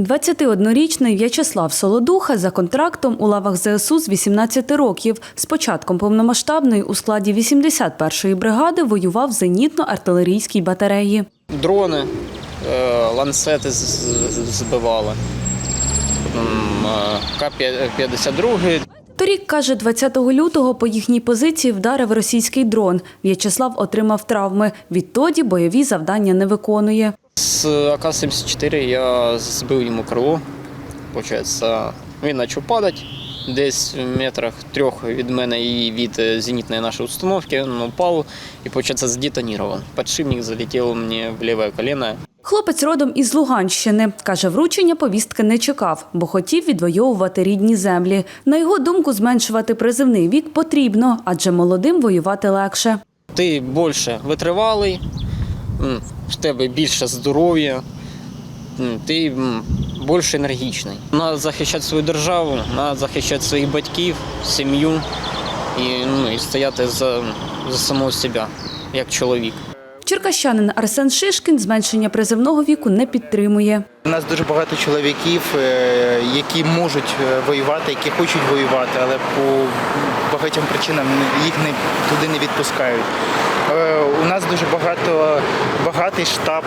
21-річний В'ячеслав Солодуха за контрактом у лавах ЗСУ з 18 років. З початком повномасштабної у складі 81-ї бригади воював в зенітно-артилерійській батареї. Дрони, е, ланцети збивали. Е, К-52 Торік, каже, 20 лютого по їхній позиції вдарив російський дрон. В'ячеслав отримав травми. Відтоді бойові завдання не виконує. З АК-74 я збив йому крило. Получається, він почав падати. Десь в метрах трьох від мене і від е, зенітної нашої установки він упав і, получається, здетонував. Подшипник залетів мені в ліве коліно. Хлопець родом із Луганщини. Каже, вручення повістки не чекав, бо хотів відвоювати рідні землі. На його думку, зменшувати призивний вік потрібно, адже молодим воювати легше. Ти більше витривалий, в тебе більше здоров'я, ти більш енергічний. Треба захищати свою державу, треба захищати своїх батьків, сім'ю і, ну, і стояти за, за самого себе, як чоловік. Черкащанин Арсен Шишкін зменшення призивного віку не підтримує. У нас дуже багато чоловіків, е, які можуть е, воювати, які хочуть воювати, але по багатьом причинам їх не туди не відпускають. Е, У нас дуже багато багатий штаб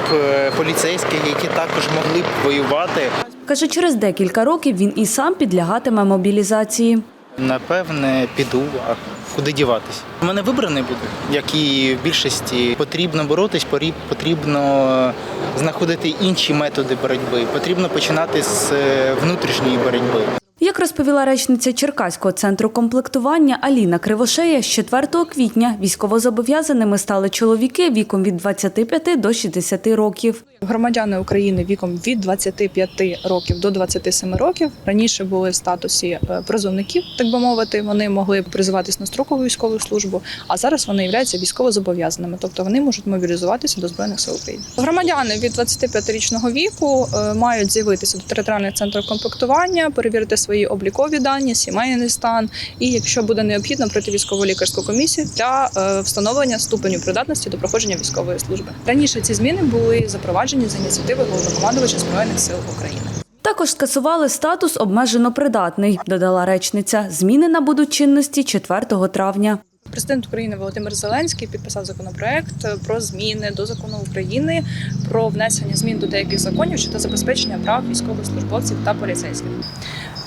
поліцейських, які також могли б воювати. Каже, через декілька років він і сам підлягатиме мобілізації. Напевне, піду, а куди діватись? У мене вибору не буде, як і в більшості. Потрібно боротись, порі- потрібно знаходити інші методи боротьби. Потрібно починати з е, внутрішньої боротьби. Як розповіла речниця Черкаського центру комплектування Аліна Кривошея, з 4 квітня військовозобов'язаними стали чоловіки віком від 25 до 60 років. Громадяни України віком від 25 років до 27 років раніше були в статусі е, призовників, так би мовити. Вони могли призиватись на строкову військову службу, а зараз вони являються військовозобов'язаними, тобто вони можуть мобілізуватися до збройних сил України. Громадяни від 25-річного віку е, мають з'явитися до територіальних центрів комплектування, перевірити свої облікові дані, сімейний стан, і якщо буде необхідно, пройти військово-лікарську комісію для е, встановлення ступеню придатності до проходження військової служби. Раніше ці зміни були запроваджені за ініціативи головнокомандувача збройних сил України. Також скасували статус обмежено придатний, додала речниця. Зміни набудуть чинності 4 травня. Президент України Володимир Зеленський підписав законопроект про зміни до закону України про внесення змін до деяких законів щодо забезпечення прав військовослужбовців та поліцейських.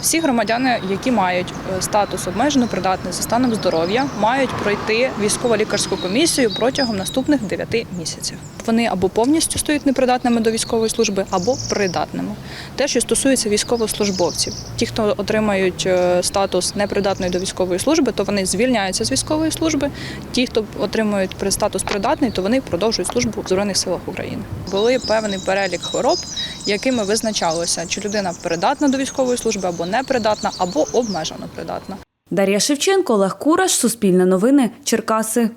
Всі громадяни, які мають е, статус обмежено придатний за станом здоров'я, мають пройти військово-лікарську комісію протягом наступних 9 місяців. Вони або повністю стають непридатними до військової служби, або придатними. Те, що стосується військовослужбовців, ті, хто отримають е, статус непридатної до військової служби, то вони звільняються з військової служби. Ті, хто отримують статус придатний, то вони продовжують службу в Збройних силах України. Були певний перелік хвороб, якими визначалося, чи людина придатна до військової служби, непридатна, або обмежено придатна. Дар'я Шевченко, Олег Кураш, Суспільне новини, Черкаси.